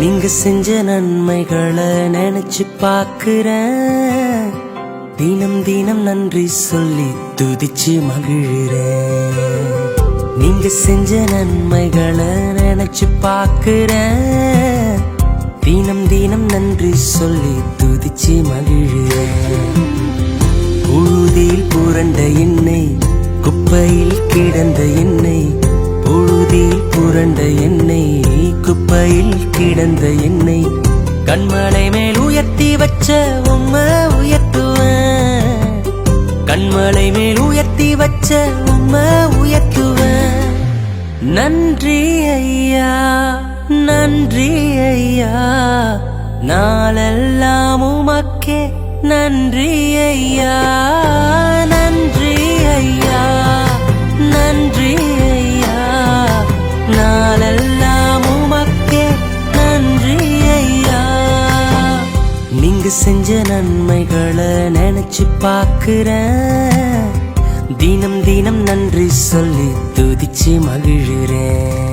நீங்க செஞ்ச நன்மைகளை நினைச்சு பாக்குறேன் தினம் தினம் நன்றி சொல்லி துதிச்சு மகிழ்கிறேன். நீங்க செஞ்ச நன்மைகளை நினைச்சு பாக்குறேன் தினம் தினம் நன்றி சொல்லி துதிச்சு மகிழ்கிறேன். புழுதியில் புரண்ட எண்ணெய் குப்பையில் கிடந்த எண்ணெய் புழுதியில் புரண்ட எண்ணெய் கிடந்த என்னை கண்மலை மேல் உயர்த்தி வச்ச உம்மை உயர்த்துவேன். கண்மலை மேல் உயர்த்தி வச்ச உம்மை உயர்த்துவேன். நன்றி ஐயா நன்றி ஐயா. நாளெல்லாம் உமக்கே நன்றி ஐயா. செஞ்ச நன்மைகளை நினைச்சு பாக்குறேன் தினம் தினம் நன்றி சொல்லி துதிச்சு மகிழ்கிறேன்.